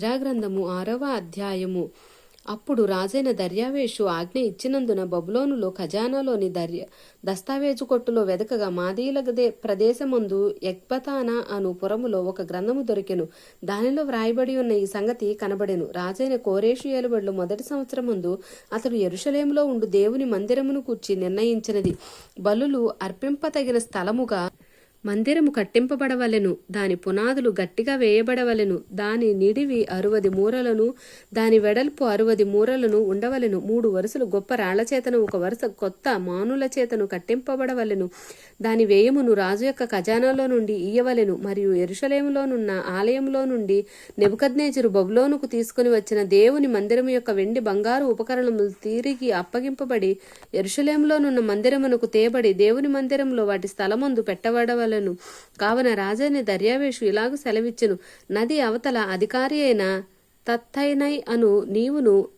గ్రంథము ఆరవ అధ్యాయము. అప్పుడు రాజైన దర్యావేషు ఆజ్ఞ ఇచ్చినందున బబులోనులో ఖజానాలోని దర్య దస్తావేజు కొట్టులో వెదకగా మాదీల గదే ప్రదేశమందు ఎక్బతానా అను పురములో ఒక గ్రంథము దొరికెను. దానిలో వ్రాయబడి ఉన్న ఈ సంగతి కనబడెను. రాజైన కోరేషు ఏలుబడులు మొదటి సంవత్సరమందు అతడు ఎరుషలేములో ఉండు దేవుని మందిరమును కూర్చి నిర్ణయించినది. బలులు అర్పింపతగిన స్థలముగా మందిరము కట్టింపబడవలెను దాని పునాదులు గట్టిగా వేయబడవలెను దాని నిడివి అరువది మూరలను దాని వెడల్పు అరువది మూరలను ఉండవలెను. మూడు వరుసలు గొప్ప రాళ్ళ చేతను ఒక వరుస కొత్త మానుల చేతను కట్టింపబడవలెను. దాని వ్యయమును రాజు యొక్క ఖజానాలో నుండి ఇయ్యవలెను మరియు ఎరుషలేములోనున్న ఆలయంలో నుండి నెబుకద్నేజరు బబులోనుకు తీసుకుని వచ్చిన దేవుని మందిరము యొక్క వెండి బంగారు ఉపకరణములు తిరిగి అప్పగింపబడి ఎరుషలేములోనున్న మందిరమునకు తేబడి దేవుని మందిరంలో వాటి స్థలమందు పెట్టబడవలెను. కావున రాజైన దర్యావేషు ఇలాగు సెలవిచ్చెను. నది అవతల అధికారి అయిన తత్తైనై అను నీవును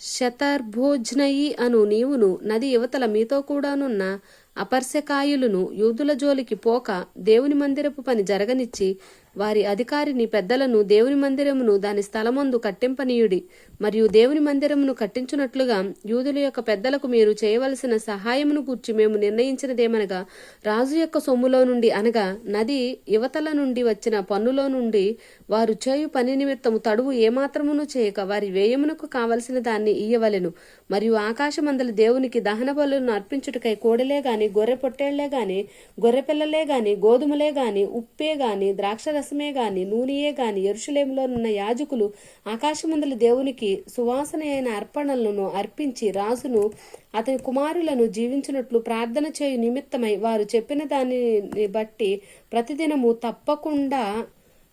శతర్భోజ్నయి అను నీవును నది యువతల మీతో కూడానున్న అపర్శకాయులను యూదుల జోలికి పోక దేవుని మందిరపు పని జరగనిచ్చి వారి అధికారిని పెద్దలను దేవుని మందిరమును దాని స్థలమందు కట్టింపనీయుడి. మరియు దేవుని మందిరమును కట్టించున్నట్లుగా యూదుల యొక్క పెద్దలకు మీరు చేయవలసిన సహాయమును గూర్చి మేము నిర్ణయించినదేమనగా రాజు యొక్క సొమ్ములో నుండి అనగా నది యువతల నుండి వచ్చిన పన్నులో నుండి వారు చేయు పని నిమిత్తము తడువు ఏమాత్రమును చేయక వారి వ్యయమునకు కావలసిన దాన్ని ఇయ్యవలెను. మరియు ఆకాశమందల దేవునికి దహన బలులను అర్పించుటకై కోడలే గాని గొర్రె పొట్టేళ్ళే గాని గొర్రె పిల్లలే గాని గోధుమలే గాని ఉప్పే గాని రసమే గాని నూనెయే గాని ఎరుషలేములో ఉన్న యాజకులు ఆకాశమందల దేవునికి సువాసన అయిన అర్పణలను అర్పించి రాజును అతని కుమారులను జీవించినట్లు ప్రార్థన చేయు నిమిత్తమై వారు చెప్పిన దానిని బట్టి ప్రతిదినము తప్పకుండా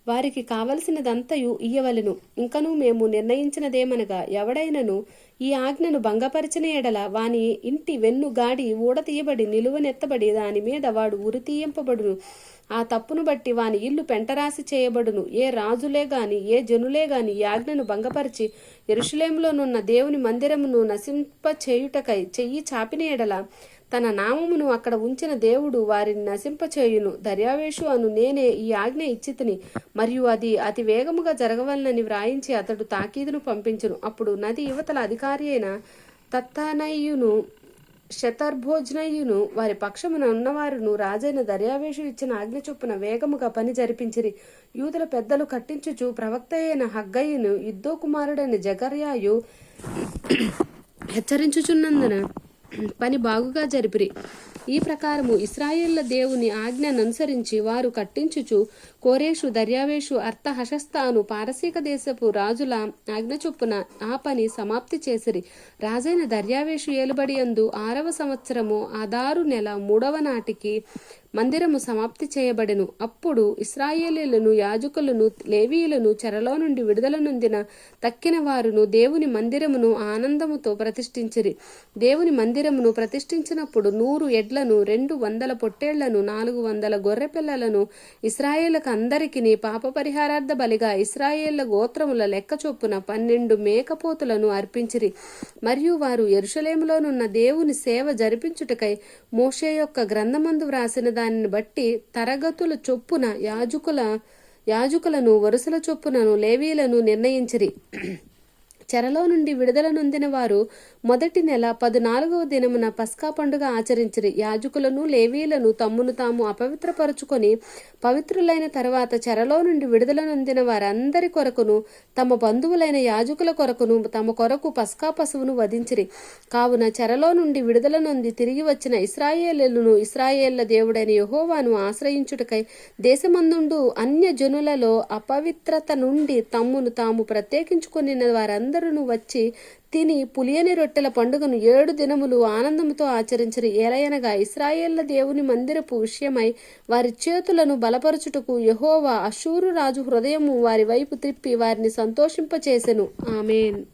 వారికి కావలసినదంతయు ఇయ్యవలెను. ఇంకనూ మేము నిర్ణయించినదేమనగా ఎవడైనను ఈ ఆజ్ఞను భంగపరిచిన ఎడల వాని ఇంటి వెన్ను గాడి ఊడతీయబడి నిలువనెత్తబడి దాని మీద వాడు ఉరితీయింపబడును ఆ తప్పును బట్టి వాని ఇల్లు పెంటరాసి చేయబడును. ఏ రాజులే గాని ఏ జనులే గాని ఈ ఆజ్ఞను భంగపరిచి ఎరుషులేములోనున్న దేవుని మందిరమును నశింప చేయుటకై చెయ్యి చాపిన ఎడల తన నామమును అక్కడ ఉంచిన దేవుడు వారిని నశింపచేయును. దర్యావేషు అను నేనే ఈ ఆజ్ఞ ఇచ్చితిని. మరియు అది అతి వేగముగా జరగవలనని వ్రాయించి అతడు తాకీదును పంపించును. అప్పుడు నది యువతల అధికారి అయిన తత్తానయ్యును శతర్భోజనయును వారి పక్షమున ఉన్నవారును రాజైన దర్యావేషు ఇచ్చిన ఆజ్ఞ చొప్పున వేగముగా పని జరిపించిరి. యూదుల పెద్దలు కట్టించుచు ప్రవక్త అయిన హగ్గయ్యను యుద్ధో కుమారుడైన జగర్యాయు హెచ్చరించుచున్నందున పని బాగుగా జరిపిరి. ఈ ప్రకారము ఇస్రాయేళ్ళ దేవుని ఆజ్ఞను అనుసరించి వారు కట్టించుచు కోరేషు దర్యావేషు అర్థహశస్తాను పారసీక దేశపు రాజుల ఆజ్ఞ చొప్పున ఆ పని సమాప్తి చేసిరి. రాజైన దర్యావేషు ఏలుబడియందు ఆరవ సంవత్సరము ఆదారు నెల మూడవ నాటికి మందిరము సమాప్తి చేయబడెను. అప్పుడు ఇస్రాయేలీలను యాజకులను లేవీయులను చెరలో నుండి విడుదల నొందిన తక్కిన వారును దేవుని మందిరమును ఆనందముతో ప్రతిష్ఠించిరి. దేవుని మందిరమును ప్రతిష్ఠించినప్పుడు నూరు ఎడ్లను రెండు వందల పొట్టేళ్ళను నాలుగు వందల గొర్రె పిల్లలను ఇస్రాయేళ్ళకు అందరికిని పాప పరిహారార్థ బలిగా ఇస్రాయేళ్ళ గోత్రముల లెక్క చొప్పున పన్నెండు మేకపోతులను అర్పించిరి. మరియు వారు ఎరుషలేములోనున్న దేవుని సేవ జరిపించుటకై మోషే యొక్క గ్రంథమందు వ్రాసిన దానిని బట్టి తరగతుల చొప్పున యాజకుల యాజకులను వరుసల చొప్పునను లేవీలను నిర్ణయించిరి. చెరలో నుండి విడుదల నొందిన వారు మొదటి నెల పద్నాలుగవ దినమున పస్కా పండుగ ఆచరించిరి. యాజకులను లేవీలను తమ్మును తాము అపవిత్రపరుచుకొని పవిత్రులైన తర్వాత చెరలో నుండి విడుదల నొందిన వారందరి కొరకును తమ బంధువులైన యాజకుల కొరకును తమ కొరకు పస్కా పశువును వధించిరి. కావున చెరలో నుండి విడుదల నొంది తిరిగి వచ్చిన ఇస్రాయేలును ఇస్రాయేళ్ళ దేవుడైన యహోవాను ఆశ్రయించుటకై దేశమందుండు అన్య జనులలో అపవిత్రత నుండి తమ్మును తాము ప్రత్యేకించుకుని వారందరూ వచ్చి తిని పులియని రొట్టెల పండుగను ఏడు దినములు ఆనందముతో ఆచరించరు. ఏలయనగా ఇస్రాయేళ్ళ దేవుని మందిరపు విషయమై వారి చేతులను బలపరచుటకు యహోవా అశూరు రాజు హృదయము వారి వైపు త్రిప్పి వారిని సంతోషింపచేసెను. ఆమెన్.